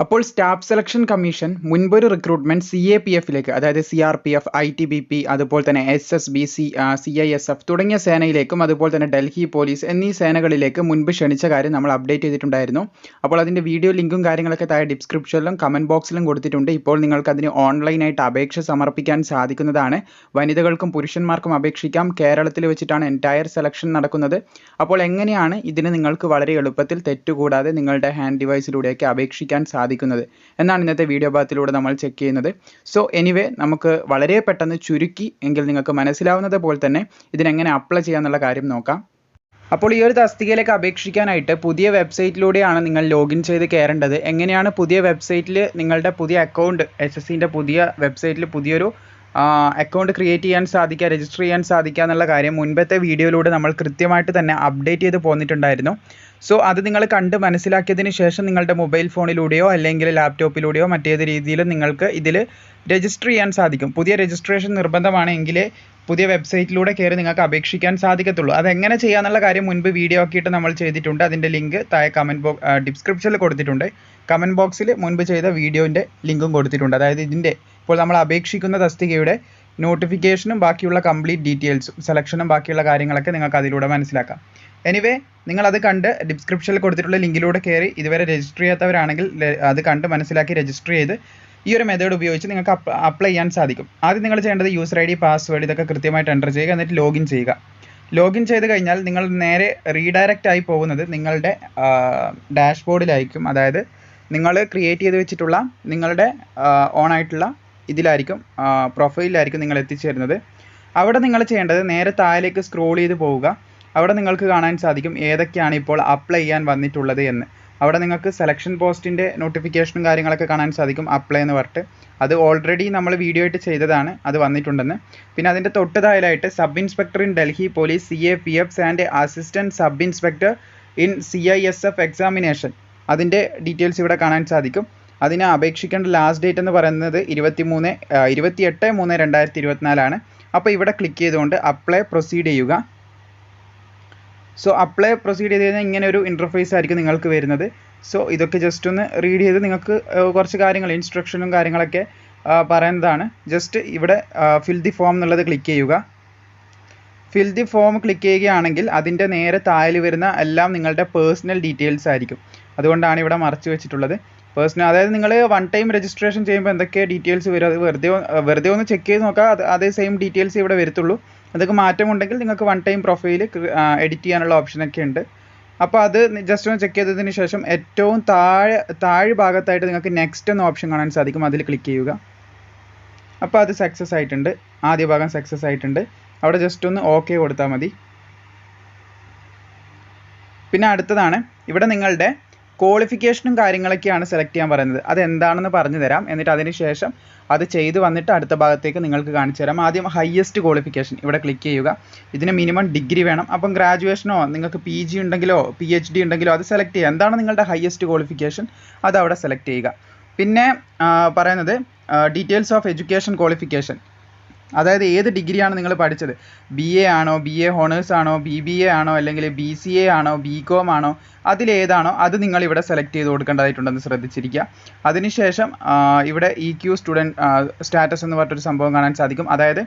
അപ്പോൾ staff selection commission മുൻപൊരു recruitment C A P എഫിലേക്ക് അതായത് C R P F I T B P അതുപോലെ തന്നെ S S B C C I S F തുടങ്ങിയ സേനയിലേക്കും അതുപോലെ തന്നെ ഡൽഹി പോലീസ് എന്നീ സേനകളിലേക്ക് മുൻപ് ക്ഷണിച്ച കാര്യം നമ്മൾ അപ്ഡേറ്റ് ചെയ്തിട്ടുണ്ടായിരുന്നു. അപ്പോൾ അതിന്റെ വീഡിയോ ലിങ്കും കാര്യങ്ങളൊക്കെ താഴെ ഡിസ്ക്രിപ്ഷനിലും കമന്റ് ബോക്സിലും കൊടുത്തിട്ടുണ്ട്. ഇപ്പോൾ നിങ്ങൾക്ക് അതിന് ഓൺലൈനായിട്ട് അപേക്ഷ സമർപ്പിക്കാൻ സാധിക്കുന്നതാണ്. വനിതകൾക്കും പുരുഷന്മാർക്കും അപേക്ഷിക്കാം. കേരളത്തിൽ വെച്ചിട്ടാണ് എന്റയർ സെലക്ഷൻ നടക്കുന്നത്. അപ്പോൾ എങ്ങനെയാണ് ഇതിന് നിങ്ങൾക്ക് വളരെ എളുപ്പത്തിൽ തെറ്റുകൂടാതെ നിങ്ങളുടെ ഹാൻഡ് ഡിവൈസിലൂടെയൊക്കെ അപേക്ഷിക്കാൻ സാധിക്കുന്നത് എന്നാണ് ഇന്നത്തെ വീഡിയോ ഭാഗത്തിലൂടെ നമ്മൾ ചെക്ക് ചെയ്യുന്നത്. സോ എനിവേ നമുക്ക് വളരെ പെട്ടെന്ന് ചുരുക്കി എങ്കിൽ നിങ്ങൾക്ക് മനസ്സിലാവുന്നത് പോലെ തന്നെ ഇതിനെങ്ങനെ അപ്ലൈ ചെയ്യാമെന്നുള്ള കാര്യം നോക്കാം. അപ്പോൾ ഈ ഒരു തസ്തികയിലേക്ക് അപേക്ഷിക്കാനായിട്ട് പുതിയ വെബ്സൈറ്റിലൂടെയാണ് നിങ്ങൾ ലോഗിൻ ചെയ്ത് കയറേണ്ടത്. എങ്ങനെയാണ് പുതിയ വെബ്സൈറ്റിൽ നിങ്ങളുടെ പുതിയ അക്കൗണ്ട് എസ് എസ് സിന്റെ പുതിയ വെബ്സൈറ്റിൽ പുതിയൊരു അക്കൗണ്ട് ക്രിയേറ്റ് ചെയ്യാൻ സാധിക്കുക രജിസ്റ്റർ ചെയ്യാൻ സാധിക്കുക എന്നുള്ള കാര്യം മുൻപത്തെ വീഡിയോയിലൂടെ നമ്മൾ കൃത്യമായിട്ട് തന്നെ അപ്ഡേറ്റ് ചെയ്ത് പോന്നിട്ടുണ്ടായിരുന്നു. സോ അത് നിങ്ങൾ കണ്ട് മനസ്സിലാക്കിയതിന് ശേഷം നിങ്ങളുടെ മൊബൈൽ ഫോണിലൂടെയോ അല്ലെങ്കിൽ ലാപ്ടോപ്പിലൂടെയോ മറ്റേത് രീതിയിലും നിങ്ങൾക്ക് ഇതിൽ രജിസ്റ്റർ ചെയ്യാൻ സാധിക്കും. പുതിയ രജിസ്ട്രേഷൻ നിർബന്ധമാണെങ്കിൽ പുതിയ വെബ്സൈറ്റിലൂടെ കയറി നിങ്ങൾക്ക് അപേക്ഷിക്കാൻ സാധിക്കത്തുള്ളൂ. അതെങ്ങനെ ചെയ്യാന്നുള്ള കാര്യം മുൻപ് വീഡിയോ ആക്കിയിട്ട് നമ്മൾ ചെയ്തിട്ടുണ്ട്. അതിന്റെ ലിങ്ക് താഴെ കമന്റ് ബോക്സ് ഡിസ്ക്രിപ്ഷനിൽ കൊടുത്തിട്ടുണ്ട്. കമന്റ് ബോക്സിൽ മുൻപ് ചെയ്ത വീഡിയോന്റെ ലിങ്കും കൊടുത്തിട്ടുണ്ട്. അതായത് ഇതിന്റെ ഇപ്പോൾ നമ്മൾ അപേക്ഷിക്കുന്ന തസ്തികയുടെ നോട്ടിഫിക്കേഷനും ബാക്കിയുള്ള കംപ്ലീറ്റ് ഡീറ്റെയിൽസും സെലക്ഷനും ബാക്കിയുള്ള കാര്യങ്ങളൊക്കെ നിങ്ങൾക്ക് അതിലൂടെ മനസ്സിലാക്കാം. എനിവേ നിങ്ങളത് കണ്ട് ഡിസ്ക്രിപ്ഷനിൽ കൊടുത്തിട്ടുള്ള ലിങ്കിലൂടെ കയറി ഇതുവരെ രജിസ്റ്റർ ചെയ്യാത്തവരാണെങ്കിൽ അത് കണ്ട് മനസ്സിലാക്കി രജിസ്റ്റർ ചെയ്ത് ഈ ഒരു മെത്തേഡ് ഉപയോഗിച്ച് നിങ്ങൾക്ക് അപ്ലൈ ചെയ്യാൻ സാധിക്കും. ആദ്യം നിങ്ങൾ ചെയ്യേണ്ടത് യൂസർ ഐ ഡി പാസ്വേഡ് ഇതൊക്കെ കൃത്യമായിട്ട് എന്റർ ചെയ്യുക എന്നിട്ട് ലോഗിൻ ചെയ്യുക. ലോഗിൻ ചെയ്ത് കഴിഞ്ഞാൽ നിങ്ങൾ നേരെ റീഡയറക്റ്റ് ആയി പോകുന്നത് നിങ്ങളുടെ ഡാഷ്ബോർഡിലായിരിക്കും അതായത് നിങ്ങൾ ക്രിയേറ്റ് ചെയ്ത് വെച്ചിട്ടുള്ള നിങ്ങളുടെ ഓൺ ആയിട്ടുള്ള ഇതിലായിരിക്കും പ്രൊഫൈലിലായിരിക്കും നിങ്ങൾ എത്തിച്ചേരുന്നത്. അവിടെ നിങ്ങൾ ചെയ്യേണ്ടത് നേരെ താഴേക്ക് സ്ക്രോൾ ചെയ്ത് പോവുക. അവിടെ നിങ്ങൾക്ക് കാണാൻ സാധിക്കും ഏതൊക്കെയാണ് ഇപ്പോൾ അപ്ലൈ ചെയ്യാൻ വന്നിട്ടുള്ളത് എന്ന്. അവിടെ നിങ്ങൾക്ക് സെലക്ഷൻ പോസ്റ്റിന്റെ നോട്ടിഫിക്കേഷനും കാര്യങ്ങളൊക്കെ കാണാൻ സാധിക്കും അപ്ലൈ എന്ന് പറഞ്ഞിട്ട്. അത് ഓൾറെഡി നമ്മൾ വീഡിയോ ആയിട്ട് ചെയ്തതാണ് അത് വന്നിട്ടുണ്ടെന്ന്. പിന്നെ അതിന്റെ തൊട്ടതായാലായിട്ട് sub inspector in Delhi police C A P F and assistant sub inspector in C I S F examination അതിന്റെ ഡീറ്റെയിൽസ് ഇവിടെ കാണാൻ സാധിക്കും. അതിന് അപേക്ഷിക്കേണ്ട ലാസ്റ്റ് ഡേറ്റ് എന്ന് പറയുന്നത് ഇരുപത്തി മൂന്ന് ഇരുപത്തി എട്ട് മൂന്ന് രണ്ടായിരത്തി ഇരുപത്തിനാലാണ് അപ്പോൾ ഇവിടെ ക്ലിക്ക് ചെയ്തുകൊണ്ട് അപ്ലൈ പ്രൊസീഡ് ചെയ്യുക. സോ അപ്ലൈ പ്രൊസീഡ് ചെയ്ത് കഴിഞ്ഞാൽ ഇങ്ങനെ ഒരു ഇന്റർഫേസ് ആയിരിക്കും നിങ്ങൾക്ക് വരുന്നത്. സോ ഇതൊക്കെ ജസ്റ്റ് ഒന്ന് റീഡ് ചെയ്ത് നിങ്ങൾക്ക് കുറച്ച് കാര്യങ്ങൾ ഇൻസ്ട്രക്ഷനും കാര്യങ്ങളൊക്കെ പറയുന്നതാണ്. ജസ്റ്റ് ഇവിടെ ഫിൽ ദി ഫോം എന്നുള്ളത് ക്ലിക്ക് ചെയ്യുക. ഫിൽ ദി ഫോം ക്ലിക്ക് ചെയ്യുകയാണെങ്കിൽ അതിന്റെ നേരെ താഴെ വരുന്ന എല്ലാം നിങ്ങളുടെ പേഴ്സണൽ ഡീറ്റെയിൽസ് ആയിരിക്കും. അതുകൊണ്ടാണ് ഇവിടെ മറച്ചു വെച്ചിട്ടുള്ളത്. പേഴ്സണൽ അതായത് നിങ്ങൾ വൺ ടൈം രജിസ്ട്രേഷൻ ചെയ്യുമ്പോൾ എന്തൊക്കെ ഡീറ്റെയിൽസ് വരും? അത് വെറുതെ വെറുതെ ഒന്ന് ചെക്ക് ചെയ്ത് നോക്കുക അത് അതേ സെയിം ഡീറ്റെയിൽസ് ഇവിടെ വരത്തുള്ളൂ. അതൊക്കെ മാറ്റമുണ്ടെങ്കിൽ നിങ്ങൾക്ക് വൺ ടൈം പ്രൊഫൈൽ എഡിറ്റ് ചെയ്യാനുള്ള ഓപ്ഷനൊക്കെ ഉണ്ട്. അപ്പോൾ അത് ജസ്റ്റ് ഒന്ന് ചെക്ക് ചെയ്തതിന് ശേഷം ഏറ്റവും താഴെ താഴെ ഭാഗത്തായിട്ട് നിങ്ങൾക്ക് നെക്സ്റ്റ് എന്ന ഓപ്ഷൻ കാണാൻ സാധിക്കും. അതിൽ ക്ലിക്ക് ചെയ്യുക. അപ്പോൾ അത് സക്സസ് ആയിട്ടുണ്ട്. ആദ്യ ഭാഗം സക്സസ് ആയിട്ടുണ്ട്. അവിടെ ജസ്റ്റ് ഒന്ന് ഓക്കെ കൊടുത്താൽ മതി. പിന്നെ അടുത്തതാണ്. ഇവിടെ നിങ്ങളുടെ ക്വാളിഫിക്കേഷനും കാര്യങ്ങളൊക്കെയാണ് സെലക്ട് ചെയ്യാൻ പറയുന്നത്. അത് എന്താണെന്ന് പറഞ്ഞു തരാം. എന്നിട്ട് അതിന് ശേഷം അത് ചെയ്ത് വന്നിട്ട് അടുത്ത ഭാഗത്തേക്ക് നിങ്ങൾക്ക് കാണിച്ചു തരാം. ആദ്യം ഹയസ്റ്റ് ക്വാളിഫിക്കേഷൻ ഇവിടെ ക്ലിക്ക് ചെയ്യുക. ഇതിന് മിനിമം ഡിഗ്രി വേണം. അപ്പം ഗ്രാജുവേഷനോ നിങ്ങൾക്ക് പി ജി ഉണ്ടെങ്കിലോ പി എച്ച് ഡി ഉണ്ടെങ്കിലോ അത് സെലക്ട് ചെയ്യുക. എന്താണ് നിങ്ങളുടെ ഹയസ്റ്റ് ക്വാളിഫിക്കേഷൻ അത് അവിടെ സെലക്ട് ചെയ്യുക. പിന്നെ പറയുന്നത് ഡീറ്റെയിൽസ് ഓഫ് എഡ്യൂക്കേഷൻ ക്വാളിഫിക്കേഷൻ അതായത് ഏത് ഡിഗ്രിയാണ് നിങ്ങൾ പഠിച്ചത്? ബി എ ആണോ ബി എ ഹോണേഴ്സ് ആണോ ബി ബി എ ആണോ അല്ലെങ്കിൽ ബി സി എ ആണോ ബി കോം ആണോ അതിലേതാണോ അത് നിങ്ങൾ ഇവിടെ സെലക്ട് ചെയ്ത് കൊടുക്കേണ്ടതായിട്ടുണ്ടെന്ന് ശ്രദ്ധിച്ചിരിക്കുക. അതിനുശേഷം ഇവിടെ ഇ ക്യു സ്റ്റുഡന്റ് സ്റ്റാറ്റസ് എന്ന് പറഞ്ഞിട്ടൊരു സംഭവം കാണാൻ സാധിക്കും. അതായത്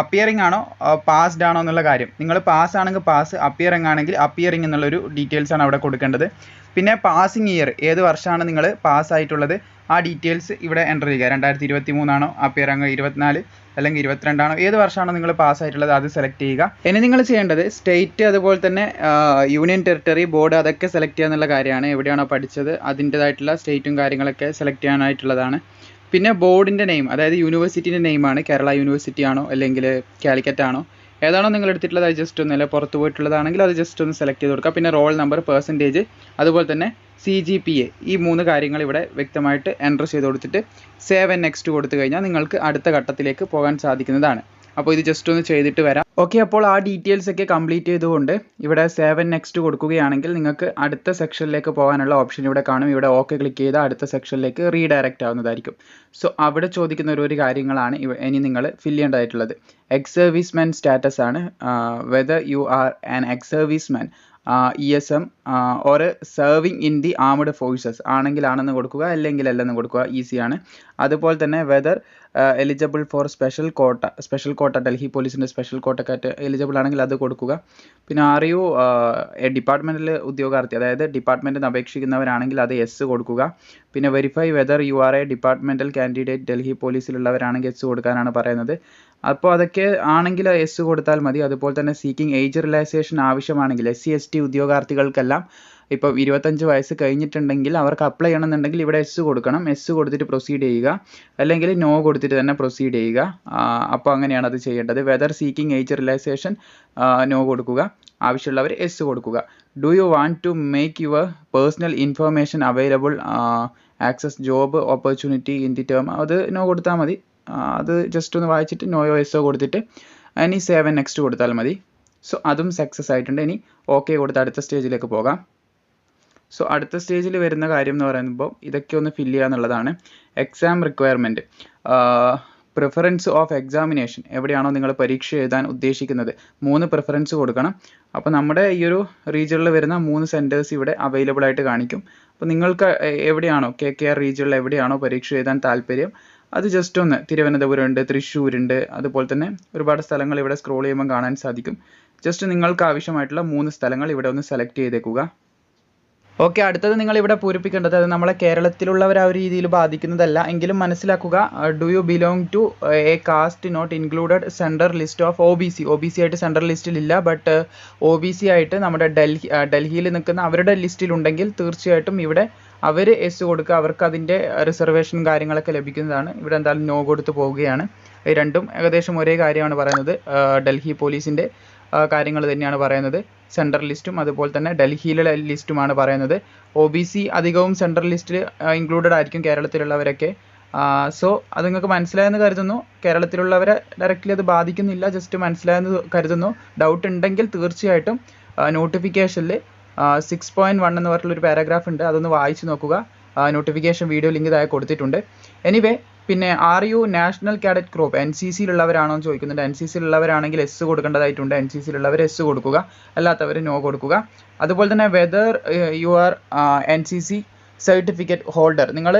അപ്പിയറിംഗ് ആണോ പാസ്ഡ് ആണോ എന്നുള്ള കാര്യം. നിങ്ങൾ പാസ് ആണെങ്കിൽ പാസ് അപ്പിയറിംഗ് ആണെങ്കിൽ അപ്പിയറിംഗ് എന്നുള്ളൊരു ഡീറ്റെയിൽസ് ആണ് അവിടെ കൊടുക്കേണ്ടത്. പിന്നെ പാസിംഗ് ഇയർ ഏത് വർഷമാണ് നിങ്ങൾ പാസ് ആയിട്ടുള്ളത്? ആ ഡീറ്റെയിൽസ് ഇവിടെ എന്റർ ചെയ്യുക. രണ്ടായിരത്തി ഇരുപത്തി മൂന്നാണോ അപ്പിയറിംഗ് ഇരുപത്തിനാല് അല്ലെങ്കിൽ ഇരുപത്തിരണ്ടാണോ? ഏത് വർഷമാണ് നിങ്ങൾ പാസ് ആയിട്ടുള്ളത്? അത് സെലക്ട് ചെയ്യുക. ഇനി നിങ്ങൾ ചെയ്യേണ്ടത് സ്റ്റേറ്റ് അതുപോലെ തന്നെ യൂണിയൻ ടെറിട്ടറി ബോർഡ് അതൊക്കെ സെലക്ട് ചെയ്യുക എന്നുള്ള കാര്യമാണ്. എവിടെയാണോ പഠിച്ചത് അതിന്റെതായിട്ടുള്ള സ്റ്റേറ്റും കാര്യങ്ങളൊക്കെ സെലക്ട് ചെയ്യാനായിട്ടുള്ളതാണ്. പിന്നെ ബോർഡിന്റെ നെയിം അതായത് യൂണിവേഴ്സിറ്റിന്റെ നെയിമാണ് കേരള യൂണിവേഴ്സിറ്റി ആണോ അല്ലെങ്കിൽ കാലിക്കറ്റ് ആണോ ഏതാണോ നിങ്ങൾ എടുത്തിട്ടുള്ളത് അത് ജസ്റ്റ് ഒന്ന് അല്ലെ പുറത്ത് പോയിട്ടുള്ളതാണെങ്കിൽ അത് ജസ്റ്റ് ഒന്ന് സെലക്ട് ചെയ്ത് കൊടുക്കുക. പിന്നെ റോൾ നമ്പർ പെർസെന്റേജ് അതുപോലെ തന്നെ സി ജി പി എ ഈ മൂന്ന് കാര്യങ്ങൾ ഇവിടെ വ്യക്തമായിട്ട് എന്റർ ചെയ്ത് കൊടുത്തിട്ട് സേവ് ആൻഡ് നെക്സ്റ്റ് കൊടുത്തു കഴിഞ്ഞാൽ നിങ്ങൾക്ക് അടുത്ത ഘട്ടത്തിലേക്ക് പോകാൻ സാധിക്കുന്നതാണ്. അപ്പോൾ ഇത് ജസ്റ്റ് ഒന്ന് ചെയ്തിട്ട് വരാം. ഓക്കെ അപ്പോൾ ആ ഡീറ്റെയിൽസ് ഒക്കെ കംപ്ലീറ്റ് ചെയ്തുകൊണ്ട് ഇവിടെ സേവ് നെക്സ്റ്റ് കൊടുക്കുകയാണെങ്കിൽ നിങ്ങൾക്ക് അടുത്ത സെക്ഷനിലേക്ക് പോകാനുള്ള ഓപ്ഷൻ ഇവിടെ കാണും. ഇവിടെ ഓക്കെ ക്ലിക്ക് ചെയ്താൽ അടുത്ത സെക്ഷനിലേക്ക് റീഡയറക്റ്റ് ആവുന്നതായിരിക്കും. സോ അവിടെ ചോദിക്കുന്ന ഒരു ഒരു കാര്യങ്ങളാണ് ഇനി നിങ്ങൾ ഫില്ല് ചെയ്യേണ്ടതായിട്ടുള്ളത്. എക്സ് സർവീസ്മാൻ സ്റ്റാറ്റസ് ആണ്. Whether you are an ex serviceman E S M or serving in the armed forces ആണെങ്കിലാണെന്ന് കൊടുക്കുക അല്ലെങ്കിൽ അല്ലെന്ന് കൊടുക്കുക ഈസിയാണ് അതുപോലെ തന്നെ whether eligible for special quota special quota Delhi പോലീസിന്റെ സ്പെഷ്യൽ കോട്ടക്കാറ്റ് എലിജിബിൾ ആണെങ്കിൽ അത് കൊടുക്കുക. പിന്നെ ആർ യു ഡിപ്പാർട്ട്മെന്റിൽ ഉദ്യോഗാർത്ഥി അതായത് ഡിപ്പാർട്ട്മെന്റിൽ നിന്ന് അപേക്ഷിക്കുന്നവരാണെങ്കിൽ അത് എസ് കൊടുക്കുക. പിന്നെ verify whether you are a departmental candidate Delhi പോലീസിലുള്ളവരാണെങ്കിൽ yes കൊടുക്കാനാണ് പറയുന്നത്. അപ്പോൾ അതൊക്കെ ആണെങ്കിൽ എസ് കൊടുത്താൽ മതി. അതുപോലെ തന്നെ സീക്കിംഗ് ഏജ് റിലാക്സേഷൻ ആവശ്യമാണെങ്കിൽ എസ് സി എസ് ടി ഉദ്യോഗാർത്ഥികൾക്കെല്ലാം ഇപ്പം ഇരുപത്തഞ്ച് വയസ്സ് കഴിഞ്ഞിട്ടുണ്ടെങ്കിൽ അവർക്ക് അപ്ലൈ ചെയ്യണമെന്നുണ്ടെങ്കിൽ ഇവിടെ എസ് കൊടുക്കണം. എസ് കൊടുത്തിട്ട് പ്രൊസീഡ് ചെയ്യുക. അല്ലെങ്കിൽ നോ കൊടുത്തിട്ട് തന്നെ പ്രൊസീഡ് ചെയ്യുക. അപ്പോൾ അങ്ങനെയാണ് അത് ചെയ്യേണ്ടത്. Whether seeking age relaxation no കൊടുക്കുക. ആവശ്യമുള്ളവർ എസ് കൊടുക്കുക. Do you want to make your personal information available access job opportunity in the term അത് നോ കൊടുത്താൽ മതി. അത് ജസ്റ്റ് ഒന്ന് വായിച്ചിട്ട് നോയോ എസ്സോ കൊടുത്തിട്ട് ഇനി സേവൻ നെക്സ്റ്റ് കൊടുത്താൽ മതി. സോ അതും സക്സസ് ആയിട്ടുണ്ട്. ഇനി ഓക്കെ കൊടുത്ത് അടുത്ത സ്റ്റേജിലേക്ക് പോകാം. സോ അടുത്ത സ്റ്റേജിൽ വരുന്ന കാര്യം എന്ന് പറയുമ്പോൾ ഇതൊക്കെ ഒന്ന് ഫില്ല് ചെയ്യുക എന്നുള്ളതാണ്. Exam requirement preference of examination എവിടെയാണോ നിങ്ങൾ പരീക്ഷ എഴുതാൻ ഉദ്ദേശിക്കുന്നത്. മൂന്ന് പ്രിഫറൻസ് കൊടുക്കണം. അപ്പോൾ നമ്മുടെ ഈ ഒരു റീജിയണിൽ വരുന്ന മൂന്ന് സെന്റേഴ്സ് ഇവിടെ അവൈലബിൾ ആയിട്ട് കാണിക്കും. അപ്പോൾ നിങ്ങൾക്ക് എവിടെയാണോ കെ കെ ആർ റീജിയണിൽ എവിടെയാണോ പരീക്ഷ എഴുതാൻ താല്പര്യം അത് ജസ്റ്റ് ഒന്ന് തിരുവനന്തപുരം ഉണ്ട് തൃശ്ശൂർ ഉണ്ട് അതുപോലെ തന്നെ ഒരുപാട് സ്ഥലങ്ങൾ ഇവിടെ സ്ക്രോൾ ചെയ്യുമ്പോൾ കാണാൻ സാധിക്കും. ജസ്റ്റ് നിങ്ങൾക്ക് ആവശ്യമായിട്ടുള്ള മൂന്ന് സ്ഥലങ്ങൾ ഇവിടെ ഒന്ന് സെലക്ട് ചെയ്തേക്കുക. ഓക്കെ അടുത്തത് നിങ്ങൾ ഇവിടെ പൂരിപ്പിക്കേണ്ടത് അത് നമ്മളെ കേരളത്തിലുള്ളവർ ആ ഒരു രീതിയിൽ ബാധിക്കുന്നതല്ല. എങ്കിലും മനസ്സിലാക്കുക do you belong to a caste not included central list of O B C O B C ആയിട്ട് സെൻട്രൽ ലിസ്റ്റിലില്ല ബട്ട് ഒ ബി സി ആയിട്ട് നമ്മുടെ ഡൽഹി ഡൽഹിയിൽ നിൽക്കുന്ന അവരുടെ ലിസ്റ്റിലുണ്ടെങ്കിൽ തീർച്ചയായിട്ടും ഇവിടെ അവർ എസ് കൊടുക്കുക അവർക്ക് അതിന്റെ റിസർവേഷൻ കാര്യങ്ങളൊക്കെ ലഭിക്കുന്നതാണ്. ഇവിടെ എന്തായാലും നോ കൊടുത്ത് പോവുകയാണ്. രണ്ടും ഏകദേശം ഒരേ കാര്യമാണ് പറയുന്നത് ഡൽഹി പോലീസിന്റെ. കാര്യങ്ങൾ തന്നെയാണ് പറയുന്നത്. സെൻട്രൽ ലിസ്റ്റും അതുപോലെ തന്നെ ഡൽഹിയിലെ ലിസ്റ്റുമാണ് പറയുന്നത്. ഒ ബി സി അധികവും സെൻട്രൽ ലിസ്റ്റിൽ ഇൻക്ലൂഡഡ് ആയിരിക്കും കേരളത്തിലുള്ളവരൊക്കെ. സോ അത് നിങ്ങൾക്ക് മനസ്സിലായെന്ന് കരുതുന്നു. കേരളത്തിലുള്ളവരെ ഡയറക്റ്റ്ലി അത് ബാധിക്കുന്നില്ല ജസ്റ്റ് മനസ്സിലായെന്ന് കരുതുന്നു. ഡൗട്ട് ഉണ്ടെങ്കിൽ തീർച്ചയായിട്ടും നോട്ടിഫിക്കേഷനിൽ സിക്സ് പോയിന്റ് വൺ എന്ന് പറഞ്ഞിട്ടുള്ളൊരു പാരഗ്രാഫ് ഉണ്ട്. അതൊന്ന് വായിച്ച് നോക്കുക. നോട്ടിഫിക്കേഷൻ വീഡിയോ ലിങ്ക് താഴെ കൊടുത്തിട്ടുണ്ട്. എനിവേ പിന്നെ are you national cadet group N C സിയിലുള്ളവരാണോ എന്ന് ചോദിക്കുന്നുണ്ട്. എൻ സി സിയിലുള്ളവരാണെങ്കിൽ എസ് കൊടുക്കേണ്ടതായിട്ടുണ്ട്. എൻ സി സിയിലുള്ളവർ എസ് കൊടുക്കുക. അല്ലാത്തവർ നോ കൊടുക്കുക. അതുപോലെ തന്നെ whether you are N C C certificate holder നിങ്ങൾ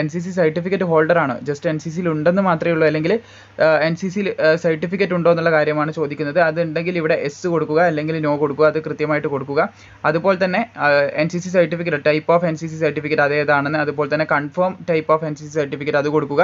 N C C certificate holder ആണ്? ജസ്റ്റ് എൻ സി സിയിൽ ഉണ്ടെന്ന് മാത്രമേ ഉള്ളൂ. അല്ലെങ്കിൽ എൻ സി സിയിൽ സർട്ടിഫിക്കറ്റ് ഉണ്ടോ എന്നുള്ള കാര്യമാണ് ചോദിക്കുന്നത്. അതുണ്ടെങ്കിൽ ഇവിടെ എസ് കൊടുക്കുക അല്ലെങ്കിൽ നോ കൊടുക്കുക അത് കൃത്യമായിട്ട് കൊടുക്കുക. അതുപോലെ തന്നെ N C C certificate type of N C C certificate അതേതാണെന്ന് അതുപോലെ തന്നെ confirm type of N C C certificate അത് കൊടുക്കുക.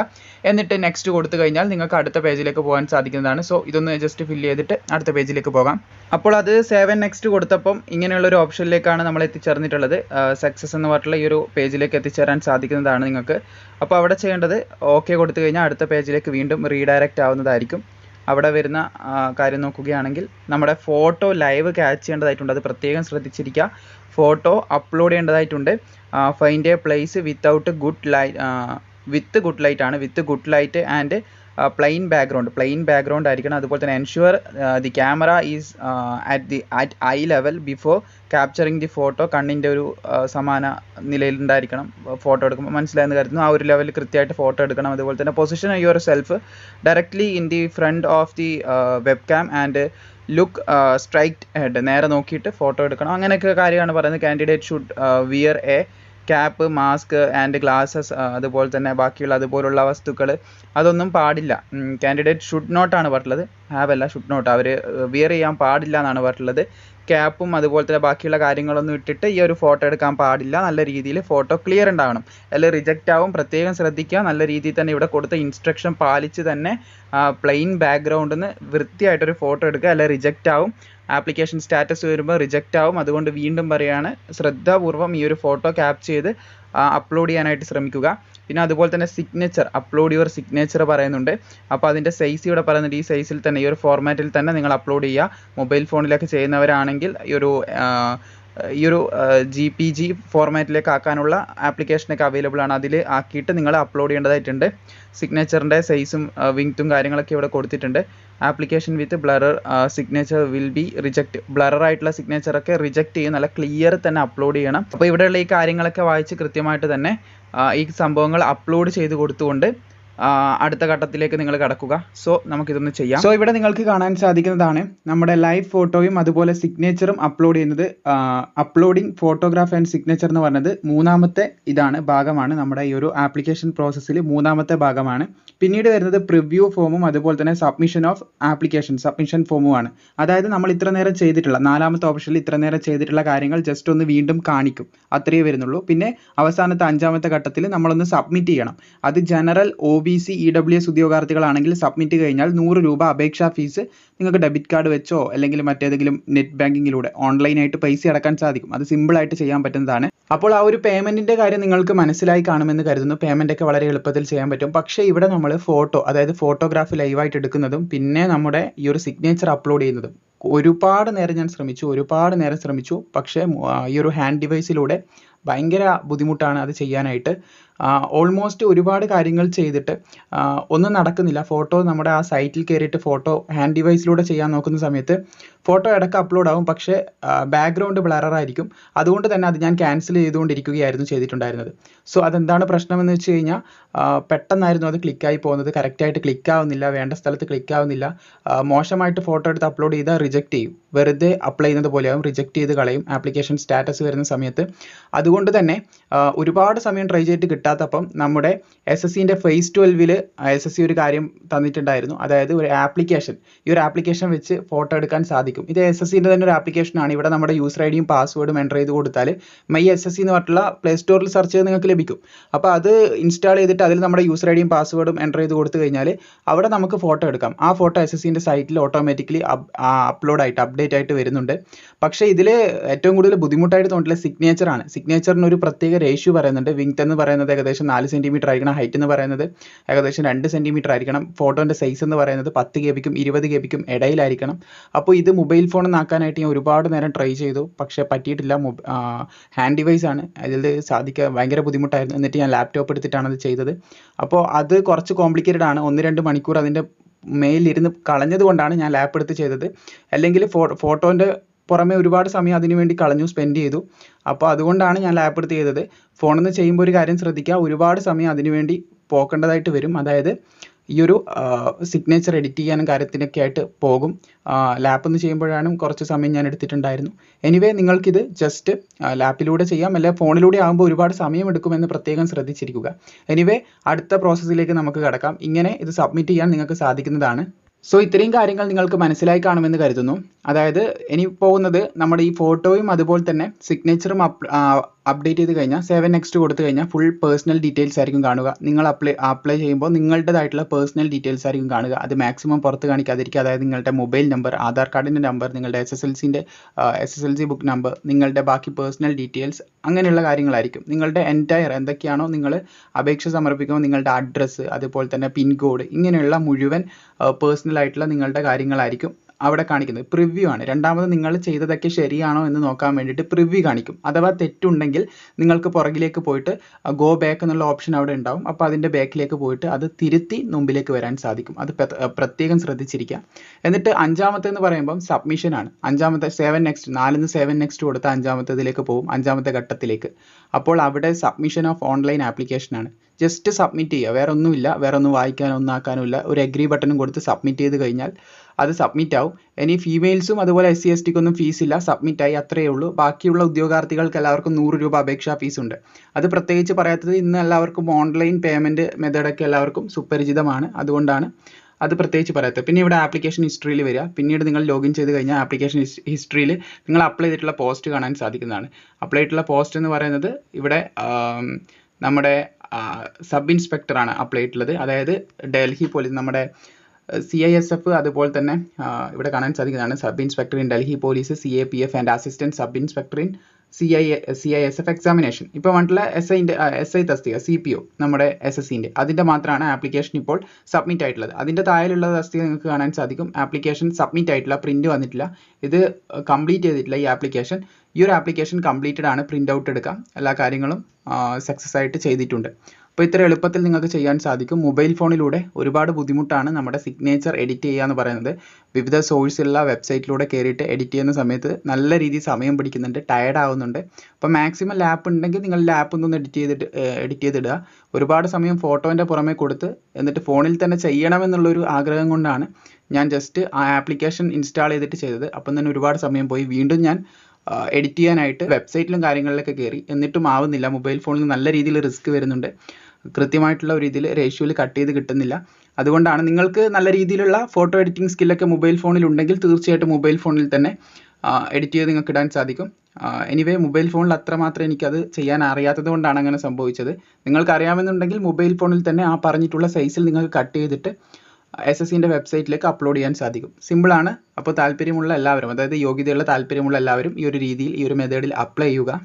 എന്നിട്ട് നെക്സ്റ്റ് കൊടുത്തു കഴിഞ്ഞാൽ നിങ്ങൾക്ക് അടുത്ത പേജിലേക്ക് പോകാൻ സാധിക്കുന്നതാണ്. സോ ഇതൊന്ന് ജസ്റ്റ് ഫില്ല് ചെയ്തിട്ട് അടുത്ത പേജിലേക്ക് പോകാം. അപ്പോൾ അത് സേവൻ നെക്സ്റ്റ് കൊടുത്തപ്പം ഇങ്ങനെയുള്ള ഒരു ഓപ്ഷനിലേക്കാണ് നമ്മൾ എത്തിച്ചേർന്നിട്ടുള്ളത്. സക്സസ് എന്ന് പറഞ്ഞിട്ടുള്ള ഈ ഒരു പേജിലേക്ക് എത്തിച്ചേരാൻ സാധിക്കുന്നതാണ് നിങ്ങൾക്ക്. അപ്പോൾ അവിടെ ചെയ്യേണ്ടത് ഓക്കെ കൊടുത്തു കഴിഞ്ഞാൽ അടുത്ത പേജിലേക്ക് വീണ്ടും റീഡയറക്റ്റ് ആവുന്നതായിരിക്കും. അവിടെ വരുന്ന കാര്യം നോക്കുകയാണെങ്കിൽ നമ്മുടെ ഫോട്ടോ ലൈവ് ക്യാച്ച് ചെയ്യേണ്ടതായിട്ടുണ്ട്. അത് പ്രത്യേകം ശ്രദ്ധിച്ചിരിക്കുക. ഫോട്ടോ അപ്ലോഡ് ചെയ്യേണ്ടതായിട്ടുണ്ട്. Find a place without good light with good light ആണ്. With good light and plain background plain background ആയിരിക്കണം. അതുപോലെ തന്നെ ensure the camera is at the at eye level before capturing the photo കണ്ണിന്റെ ഒരു സമാന നിലയിലുണ്ടായിരിക്കണം photo എടുക്കുമ്പോൾ മനസ്സിലായെന്ന് കരുതുന്നു. ആ ഒരു ലെവലിൽ കൃത്യമായിട്ട് ഫോട്ടോ എടുക്കണം. അതുപോലെ തന്നെ position yourself directly in the front of the webcam and look straight head നേരെ നോക്കിയിട്ട് ഫോട്ടോ എടുക്കണം. അങ്ങനെയൊക്കെ കാര്യമാണ് പറയുന്നത്. Candidate should wear a cap mask and glasses അതുപോലെ തന്നെ ബാക്കിയുള്ള അതുപോലുള്ള വസ്തുക്കൾ അതൊന്നും പാടില്ല. കാൻഡിഡേറ്റ് ഷുഡ് നോട്ടാണ് പറഞ്ഞിട്ടുള്ളത്. ഹാവ് അല്ല ഷുഡ് നോട്ട് അവർ വിയർ ചെയ്യാൻ പാടില്ല എന്നാണ് പറഞ്ഞിട്ടുള്ളത്. ക്യാപ്പും അതുപോലെ തന്നെ ബാക്കിയുള്ള കാര്യങ്ങളൊന്നും ഇട്ടിട്ട് ഈ ഒരു ഫോട്ടോ എടുക്കാൻ പാടില്ല. നല്ല രീതിയിൽ ഫോട്ടോ ക്ലിയർ ഉണ്ടാവണം. അല്ലെങ്കിൽ റിജക്റ്റ് ആവും. പ്രത്യേകം ശ്രദ്ധിക്കുക. നല്ല രീതിയിൽ തന്നെ ഇവിടെ കൊടുത്ത ഇൻസ്ട്രക്ഷൻ പാലിച്ച് തന്നെ പ്ലെയിൻ ബാക്ക്ഗ്രൗണ്ടിൽ നിന്ന് വൃത്തിയായിട്ടൊരു ഫോട്ടോ എടുക്കുക. അല്ലെങ്കിൽ റിജക്റ്റ് ആവും. ആപ്ലിക്കേഷൻ സ്റ്റാറ്റസ് വരുമ്പോൾ റിജക്റ്റ് ആവും. അതുകൊണ്ട് വീണ്ടും പറയുകയാണ് ശ്രദ്ധാപൂർവം ഈ ഒരു ഫോട്ടോ ക്യാപ്ചർ ചെയ്ത് അപ്ലോഡ് ചെയ്യാനായിട്ട് ശ്രമിക്കുക. പിന്നെ അതുപോലെ തന്നെ സിഗ്നേച്ചർ അപ്ലോഡ് യുവർ സിഗ്നേച്ചർ പറയുന്നുണ്ട്. അപ്പോൾ അതിന്റെ സൈസ് ഇവിടെ പറയുന്നുണ്ട്. ഈ സൈസിൽ തന്നെ ഈ ഒരു ഫോർമാറ്റിൽ തന്നെ നിങ്ങൾ അപ്ലോഡ് ചെയ്യുക. മൊബൈൽ ഫോണിലൊക്കെ ചെയ്യുന്നവരാണെങ്കിൽ ഈ ഒരു ഈ ഒരു ജി പി ജി ഫോർമാറ്റിലേക്ക് ആക്കാനുള്ള ആപ്ലിക്കേഷനൊക്കെ അവൈലബിൾ ആണ്. അതിൽ ആക്കിയിട്ട് നിങ്ങൾ അപ്ലോഡ് ചെയ്യേണ്ടതായിട്ടുണ്ട്. സിഗ്നേച്ചറിന്റെ സൈസും വിങ്ത്തും കാര്യങ്ങളൊക്കെ ഇവിടെ കൊടുത്തിട്ടുണ്ട്. Application with blurred signature will be reject blurred ആയിട്ടുള്ള സിഗ്നേച്ചറൊക്കെ റിജക്റ്റ് ചെയ്യും നല്ല ക്ലിയർ തന്നെ അപ്ലോഡ് ചെയ്യണം. അപ്പോൾ ഇവിടെയുള്ള ഈ കാര്യങ്ങളൊക്കെ വായിച്ച് കൃത്യമായിട്ട് തന്നെ ഈ സംഭവങ്ങൾ അപ്ലോഡ് ചെയ്ത് കൊടുത്തുകൊണ്ട് അടുത്ത ഘട്ടത്തിലേക്ക് നിങ്ങൾ കടക്കുക. സോ നമുക്കിതൊന്ന് ചെയ്യാം. സോ ഇവിടെ നിങ്ങൾക്ക് കാണാൻ സാധിക്കുന്നതാണ് നമ്മുടെ ലൈവ് ഫോട്ടോയും അതുപോലെ സിഗ്നേച്ചറും അപ്ലോഡ് ചെയ്യുന്നത്. അപ്ലോഡിംഗ് ഫോട്ടോഗ്രാഫ് ആൻഡ് സിഗ്നേച്ചർ എന്ന് പറഞ്ഞത് മൂന്നാമത്തെ ഇതാണ് ഭാഗമാണ് നമ്മുടെ ഈ ഒരു ആപ്ലിക്കേഷൻ പ്രോസസ്സിൽ മൂന്നാമത്തെ ഭാഗമാണ്. പിന്നീട് വരുന്നത് പ്രിവ്യൂ ഫോമും അതുപോലെ തന്നെ സബ്മിഷൻ ഓഫ് ആപ്ലിക്കേഷൻ സബ്മിഷൻ ഫോമുമാണ് അതായത് നമ്മൾ ഇത്ര നേരം ചെയ്തിട്ടുള്ള നാലാമത്തെ ഓപ്ഷനിൽ ഇത്ര നേരം ചെയ്തിട്ടുള്ള കാര്യങ്ങൾ ജസ്റ്റ് ഒന്ന് വീണ്ടും കാണിക്കും. അത്രയേ വരുന്നുള്ളൂ. പിന്നെ അവസാനത്തെ അഞ്ചാമത്തെ ഘട്ടത്തിൽ നമ്മളൊന്ന് സബ്മിറ്റ് ചെയ്യണം. അത് general O B C E W S ഉദ്യോഗാർത്ഥികളാണെങ്കിൽ submit കഴിഞ്ഞാൽ നൂറ് രൂപ അപേക്ഷാ ഫീസ് നിങ്ങൾക്ക് ഡെബിറ്റ് കാർഡ് വെച്ചോ അല്ലെങ്കിൽ മറ്റേതെങ്കിലും നെറ്റ് ബാങ്കിങ്ങിലൂടെ ഓൺലൈനായിട്ട് പൈസ അടക്കാൻ സാധിക്കും. അത് സിമ്പിൾ ആയിട്ട് ചെയ്യാൻ പറ്റുന്നതാണ്. അപ്പോൾ ആ ഒരു പേയ്മെന്റിന്റെ കാര്യം നിങ്ങൾക്ക് മനസ്സിലായി കാണുമെന്ന് കരുതുന്നു. പേയ്മെന്റ് ഒക്കെ വളരെ എളുപ്പത്തിൽ ചെയ്യാൻ പറ്റും. പക്ഷേ ഇവിടെ നമ്മൾ ഫോട്ടോ അതായത് ഫോട്ടോഗ്രാഫ് ലൈവായിട്ട് എടുക്കുന്നതും പിന്നെ നമ്മുടെ ഈ ഒരു സിഗ്നേച്ചർ അപ്ലോഡ് ചെയ്യുന്നതും ഒരുപാട് നേരം ഞാൻ ശ്രമിച്ചു ഒരുപാട് നേരം ശ്രമിച്ചു. പക്ഷേ ഈ ഒരു ഹാൻഡ് ഡിവൈസിലൂടെ ഭയങ്കര ബുദ്ധിമുട്ടാണ് അത് ചെയ്യാനായിട്ട്. ഓൾമോസ്റ്റ് ഒരുപാട് കാര്യങ്ങൾ ചെയ്തിട്ട് ഒന്നും നടക്കുന്നില്ല. ഫോട്ടോ നമ്മുടെ ആ സൈറ്റിൽ കയറിയിട്ട് ഫോട്ടോ ഹാൻഡ് ഡിവൈസിലൂടെ ചെയ്യാൻ നോക്കുന്ന സമയത്ത് ഫോട്ടോ ഇടയ്ക്ക് അപ്ലോഡ് ആവും. പക്ഷേ ബാക്ക്ഗ്രൗണ്ട് ബ്ലററായിരിക്കും അതുകൊണ്ട് തന്നെ അത് ഞാൻ ക്യാൻസൽ ചെയ്തുകൊണ്ടിരിക്കുകയായിരുന്നു ചെയ്തിട്ടുണ്ടായിരുന്നത്. സോ അതെന്താണ് പ്രശ്നമെന്ന് വെച്ച് കഴിഞ്ഞാൽ പെട്ടെന്നായിരുന്നു അത് ക്ലിക്കായി പോകുന്നത്. കറക്റ്റായിട്ട് ക്ലിക്കാവുന്നില്ല വേണ്ട സ്ഥലത്ത് ക്ലിക്കാവുന്നില്ല മോശമായിട്ട് ഫോട്ടോ എടുത്ത് അപ്ലോഡ് ചെയ്താൽ റിജക്റ്റ് ചെയ്യും. വെറുതെ അപ്ലൈ ചെയ്യുന്നത് പോലെയാവും. റിജക്റ്റ് ചെയ്ത് കളയും. ആപ്ലിക്കേഷൻ സ്റ്റാറ്റസ് വരുന്ന സമയത്ത്. അതുകൊണ്ട് തന്നെ ഒരുപാട് സമയം ട്രൈ ചെയ്തിട്ട് കിട്ടാത്തപ്പം നമ്മുടെ എസ് എസ് സിന്റെ ഫേസ് ട്വൽവിൽ എസ് എസ് സി ഒരു കാര്യം തന്നിട്ടുണ്ടായിരുന്നു. അതായത് ഒരു ആപ്ലിക്കേഷൻ ഈ ഒരു ആപ്ലിക്കേഷൻ വെച്ച് ഫോട്ടോ എടുക്കാൻ സാധിക്കും. ഇത് എസ് എസ് സിന്റെ തന്നെ ഒരു ആപ്ലിക്കേഷനാണ് ഇവിടെ നമ്മുടെ യൂസർ ഐ ഡിയും പാസ്വേഡും എന്റർ ചെയ്ത് കൊടുത്താൽ മൈ എസ് എസ് സി എന്ന് പറഞ്ഞിട്ടുള്ള പ്ലേ സ്റ്റോറിൽ സെർച്ച് ചെയ്ത് നിങ്ങൾക്ക് ലഭിക്കും. അപ്പോൾ അത് ഇൻസ്റ്റാൾ ചെയ്തിട്ട് അതിൽ നമ്മുടെ യൂസർ ഐ ഡിയും പാസ്വേഡും എന്റർ ചെയ്ത് കൊടുത്തു കഴിഞ്ഞാൽ അവിടെ നമുക്ക് ഫോട്ടോ എടുക്കാം. ആ ഫോട്ടോ എസ് എസ് സിന്റെ സൈറ്റിൽ ഓട്ടോമാറ്റിക്കലി അപ്ലോഡ് ആയിട്ട് അപ്ഡേറ്റ് ആയിട്ട് വരുന്നുണ്ട്. പക്ഷേ ഇതിൽ ഏറ്റവും കൂടുതൽ ബുദ്ധിമുട്ടായിട്ട് തോന്നിയിട്ടുള്ള സിഗ്നേച്ചർ ആണ്. സിഗ്നേച്ചറിന് ഒരു പ്രത്യേക റേഷ്യോ പറയുന്നുണ്ട്. വിങ്ത് എന്ന് പറയുന്നത് ഏകദേശം നാല് സെന്റിമീറ്റർ ആയിരിക്കണം ഹൈറ്റ് എന്ന് പറയുന്നത്. ഏകദേശം രണ്ട് സെന്റിമീറ്റർ ആയിരിക്കണം. ഫോട്ടോന്റെ സൈസ് എന്ന് പറയുന്നത് പത്ത് കെ ബിക്കും ഇരുപത് കെ ബിക്കും ഇടയിലായിരിക്കണം. അപ്പോൾ ഇത് മൊബൈൽ ഫോൺ ആക്കാനായിട്ട് ഞാൻ ഒരുപാട് നേരം ട്രൈ ചെയ്തു. പക്ഷേ പറ്റിയിട്ടില്ല. ഹാൻഡ് ഡിവൈസ് ആണ്. അതിൽ സാധിക്കാൻ ഭയങ്കര ബുദ്ധിമുട്ടായിരുന്നു. എന്നിട്ട് ഞാൻ ലാപ്ടോപ്പ് എടുത്തിട്ടാണ് അത് ചെയ്തത്. അപ്പോൾ അത് കുറച്ച് കോംപ്ലിക്കേറ്റഡ് ആണ്. ഒന്ന് രണ്ട് മണിക്കൂർ അതിന്റെ മേലിരുന്ന് കളഞ്ഞത് കൊണ്ടാണ് ഞാൻ ലാപ്പ് എടുത്ത് ചെയ്തത്. അല്ലെങ്കിൽ ഫോ ഫോട്ടോന്റെ പുറമെ ഒരുപാട് സമയം അതിനു വേണ്ടി കളഞ്ഞു സ്പെൻഡ് ചെയ്തു. അപ്പോൾ അതുകൊണ്ടാണ് ഞാൻ ലാപ്പ് എടുത്ത് ചെയ്തത്. ഫോണിൽ നിന്ന് ചെയ്യുമ്പോൾ ഒരു കാര്യം ശ്രദ്ധിക്കുക. ഒരുപാട് സമയം അതിനു വേണ്ടി പോക്കേണ്ടതായിട്ട് വരും. അതായത് ഈ ഒരു സിഗ്നേച്ചർ എഡിറ്റ് ചെയ്യാനും കാര്യത്തിനൊക്കെ ആയിട്ട് പോകും. ലാപ്പിൽ നിന്ന് ചെയ്യുമ്പോഴാണ് കുറച്ച് സമയം ഞാൻ എടുത്തിട്ടുണ്ടായിരുന്നു. എനിവേ നിങ്ങൾക്കിത് ജസ്റ്റ് ലാപ്പിലൂടെ ചെയ്യാം. അല്ലെ ഫോണിലൂടെ ആകുമ്പോൾ ഒരുപാട് സമയം എടുക്കുമെന്ന് പ്രത്യേകം ശ്രദ്ധിച്ചിരിക്കുക. എനിവേ അടുത്ത പ്രോസസ്സിലേക്ക് നമുക്ക് കടക്കാം. ഇങ്ങനെ ഇത് സബ്മിറ്റ് ചെയ്യാൻ നിങ്ങൾക്ക് സാധിക്കുന്നതാണ്. സോ ഇത്രയും കാര്യങ്ങൾ നിങ്ങൾക്ക് മനസ്സിലായി കാണുമെന്ന് കരുതുന്നു. അതായത് ഇനി പോകുന്നത് നമ്മുടെ ഈ ഫോട്ടോയും അതുപോലെ തന്നെ സിഗ്നേച്ചറും അപ്ഡേറ്റ് ചെയ്ത് കഴിഞ്ഞാൽ സെവൻ നെക്സ്റ്റ് കൊടുത്തു കഴിഞ്ഞാൽ ഫുൾ പേഴ്സണൽ ഡീറ്റെയിൽസ് ആയിരിക്കും കാണുക. നിങ്ങൾ അപ്ലൈ അപ്ലൈ ചെയ്യുമ്പോൾ നിങ്ങളുടേതായിട്ടുള്ള പേഴ്സണൽ ഡീറ്റെയിൽസ് ആയിരിക്കും കാണുക. അത് മാക്സിമം പുറത്ത് കാണിക്കാതിരിക്കുക. അതായത് നിങ്ങളുടെ മൊബൈൽ നമ്പർ ആധാർ കാർഡിന്റെ നമ്പർ നിങ്ങളുടെ എസ് എസ് എൽ സിന്റെ S S L C book number നിങ്ങളുടെ ബാക്കി പേഴ്സണൽ ഡീറ്റെയിൽസ് അങ്ങനെയുള്ള കാര്യങ്ങളായിരിക്കും. നിങ്ങളുടെ എന്റയർ എന്തൊക്കെയാണോ നിങ്ങൾ അപേക്ഷ സമർപ്പിക്കുമ്പോൾ നിങ്ങളുടെ അഡ്രസ്സ് അതുപോലെ തന്നെ പിൻകോഡ് ഇങ്ങനെയുള്ള മുഴുവൻ പേഴ്സണൽ ആയിട്ടുള്ള നിങ്ങളുടെ കാര്യങ്ങളായിരിക്കും. അവിടെ കാണിക്കുന്നത്. പ്രിവ്യൂ ആണ്. രണ്ടാമത് നിങ്ങൾ ചെയ്തതൊക്കെ ശരിയാണോ എന്ന് നോക്കാൻ വേണ്ടിയിട്ട് പ്രിവ്യൂ കാണിക്കും. അഥവാ തെറ്റുണ്ടെങ്കിൽ നിങ്ങൾക്ക് പുറകിലേക്ക് പോയിട്ട് ഗോ ബാക്ക് എന്നുള്ള ഓപ്ഷൻ അവിടെ ഉണ്ടാവും. അപ്പോൾ അതിന്റെ ബാക്കിലേക്ക് പോയിട്ട് അത് തിരുത്തി മുമ്പിലേക്ക് വരാൻ സാധിക്കും. അത് പ്ര- പ്രത്യേകം ശ്രദ്ധിച്ചിരിക്കുക. എന്നിട്ട് അഞ്ചാമത്തെ എന്ന് പറയുമ്പം സബ്മിഷൻ ആണ്. അഞ്ചാമത്തെ സെവൻ നെക്സ്റ്റ് നാലിന്ന് സെവൻ നെക്സ്റ്റ് കൊടുത്ത അഞ്ചാമത്തേതിലേക്ക് പോകും. അഞ്ചാമത്തെ ഘട്ടത്തിലേക്ക്. അപ്പോൾ അവിടെ സബ്മിഷൻ ഓഫ് ഓൺലൈൻ ആപ്ലിക്കേഷൻ ആണ്. ജസ്റ്റ് സബ്മിറ്റ് ചെയ്യുക. വേറെ ഒന്നുമില്ല വേറെ ഒന്നും വായിക്കാനോ ഒന്നും ആക്കാനോ ഇല്ല. ഒരു എഗ്രി ബട്ടണും കൊടുത്ത് സബ്മിറ്റ് ചെയ്ത് കഴിഞ്ഞാൽ അത് സബ്മിറ്റ് ആവും. ഇനി ഫീമെയിൽസും അതുപോലെ എസ് സി എസ് ടിക്കൊന്നും ഫീസ് ഇല്ല. സബ്മിറ്റ് ആയി അത്രയേ ഉള്ളൂ. ബാക്കിയുള്ള ഉദ്യോഗാർത്ഥികൾക്ക് എല്ലാവർക്കും നൂറ് രൂപ അപേക്ഷാ ഫീസ് ഉണ്ട്. അത് പ്രത്യേകിച്ച് പറയാത്തത് ഇന്ന് എല്ലാവർക്കും ഓൺലൈൻ പേയ്മെന്റ് മെത്തേഡൊക്കെ എല്ലാവർക്കും സുപരിചിതമാണ്. അതുകൊണ്ടാണ് അത് പ്രത്യേകിച്ച് പറയാത്തത്. പിന്നെ ഇവിടെ ആപ്ലിക്കേഷൻ ഹിസ്റ്ററിയിൽ വരിക. പിന്നീട് നിങ്ങൾ ലോഗിൻ ചെയ്ത് കഴിഞ്ഞാൽ ആപ്ലിക്കേഷൻ ഹിസ്റ്ററിയിൽ നിങ്ങൾ അപ്ലൈ ചെയ്തിട്ടുള്ള പോസ്റ്റ് കാണാൻ സാധിക്കുന്നതാണ്. അപ്ലൈ ചെയ്തിട്ടുള്ള പോസ്റ്റ് എന്ന് പറയുന്നത് ഇവിടെ നമ്മുടെ സബ് ഇൻസ്പെക്ടറാണ് അപ്ലൈ ചെയ്തിട്ടുള്ളത്. അതായത് ഡൽഹി പോലീസ് നമ്മുടെ സി ഐ എസ് എഫ് അതുപോലെ തന്നെ ഇവിടെ കാണാൻ സാധിക്കുന്നതാണ് sub inspector in Delhi police C A P F and assistant sub inspector in C I C I S F examination ഇപ്പോൾ വന്നിട്ടുള്ള എസ് ഐന്റെ എസ് ഐ തസ്തിക സി പി ഒ നമ്മുടെ എസ് എസ് സിന്റെ അതിന്റെ മാത്രമാണ് ആപ്ലിക്കേഷൻ ഇപ്പോൾ സബ്മിറ്റ് ആയിട്ടുള്ളത്. അതിന്റെ താഴെയുള്ള തസ്തിക നിങ്ങൾക്ക് കാണാൻ സാധിക്കും. ആപ്ലിക്കേഷൻ സബ്മിറ്റ് ആയിട്ടില്ല പ്രിന്റ് വന്നിട്ടില്ല. ഇത് കംപ്ലീറ്റ് ചെയ്തിട്ടില്ല ഈ ആപ്ലിക്കേഷൻ ഈ ഒരു ആപ്ലിക്കേഷൻ കംപ്ലീറ്റഡ് ആണ് പ്രിന്റ് ഔട്ട് എടുക്കാം. എല്ലാ കാര്യങ്ങളും സക്സസ് ആയിട്ട് ചെയ്തിട്ടുണ്ട്. അപ്പോൾ ഇത്ര എളുപ്പത്തിൽ നിങ്ങൾക്ക് ചെയ്യാൻ സാധിക്കും. മൊബൈൽ ഫോണിലൂടെ ഒരുപാട് ബുദ്ധിമുട്ടാണ് നമ്മുടെ സിഗ്നേച്ചർ എഡിറ്റ് ചെയ്യുക എന്ന് പറയുന്നത്. വിവിധ സോഴ്സുള്ള വെബ്സൈറ്റിലൂടെ കയറിയിട്ട് എഡിറ്റ് ചെയ്യുന്ന സമയത്ത് നല്ല രീതിയിൽ സമയം പിടിക്കുന്നുണ്ട്. ടയർഡ് ആവുന്നുണ്ട്. അപ്പോൾ മാക്സിമം ലാപ്പ് ഉണ്ടെങ്കിൽ നിങ്ങൾ ലാപ്പ് ഒന്ന് എഡിറ്റ് ചെയ്തിട്ട് എഡിറ്റ് ചെയ്തിടുക. ഒരുപാട് സമയം ഫോട്ടോന്റെ പുറമെ കൊടുത്ത് എന്നിട്ട് ഫോണിൽ തന്നെ ചെയ്യണമെന്നുള്ളൊരു ആഗ്രഹം കൊണ്ടാണ് ഞാൻ ജസ്റ്റ് ആ ആപ്ലിക്കേഷൻ ഇൻസ്റ്റാൾ ചെയ്തിട്ട് ചെയ്തത്. അപ്പം തന്നെ ഒരുപാട് സമയം പോയി. വീണ്ടും ഞാൻ എഡിറ്റ് ചെയ്യാനായിട്ട് വെബ്സൈറ്റിലും കാര്യങ്ങളിലൊക്കെ കയറി എന്നിട്ടും ആവുന്നില്ല. മൊബൈൽ ഫോണിൽ നല്ല രീതിയിൽ റിസ്ക് വരുന്നുണ്ട്. കൃത്യമായിട്ടുള്ള ഒരു ഇതിൽ റേഷ്യോയിൽ കട്ട് ചെയ്ത് കിട്ടുന്നില്ല. അതുകൊണ്ടാണ് നിങ്ങൾക്ക് നല്ല രീതിയിലുള്ള ഫോട്ടോ എഡിറ്റിംഗ് സ്കില്ലൊക്കെ മൊബൈൽ ഫോണിൽ ഉണ്ടെങ്കിൽ തീർച്ചയായിട്ടും മൊബൈൽ ഫോണിൽ തന്നെ എഡിറ്റ് ചെയ്ത് നിങ്ങൾക്ക് ഇടാൻ സാധിക്കും. എനിവേ മൊബൈൽ ഫോണിൽ അത്രമാത്രം എനിക്കത് ചെയ്യാൻ അറിയാത്തത് കൊണ്ടാണ് അങ്ങനെ സംഭവിച്ചത്. നിങ്ങൾക്ക് അറിയാമെന്നുണ്ടെങ്കിൽ മൊബൈൽ ഫോണിൽ തന്നെ ആ പറഞ്ഞിട്ടുള്ള സൈസിൽ നിങ്ങൾക്ക് കട്ട് ചെയ്തിട്ട് എസ് എസ് സിന്റെ വെബ്സൈറ്റിലേക്ക് അപ്ലോഡ് ചെയ്യാൻ സാധിക്കും. സിമ്പിളാണ് അപ്പോൾ താല്പര്യമുള്ള എല്ലാവരും അതായത് യോഗ്യതയുള്ള താല്പര്യമുള്ള എല്ലാവരും ഈ ഒരു രീതിയിൽ ഈ ഒരു മെത്തേഡിൽ അപ്ലൈ ചെയ്യുക.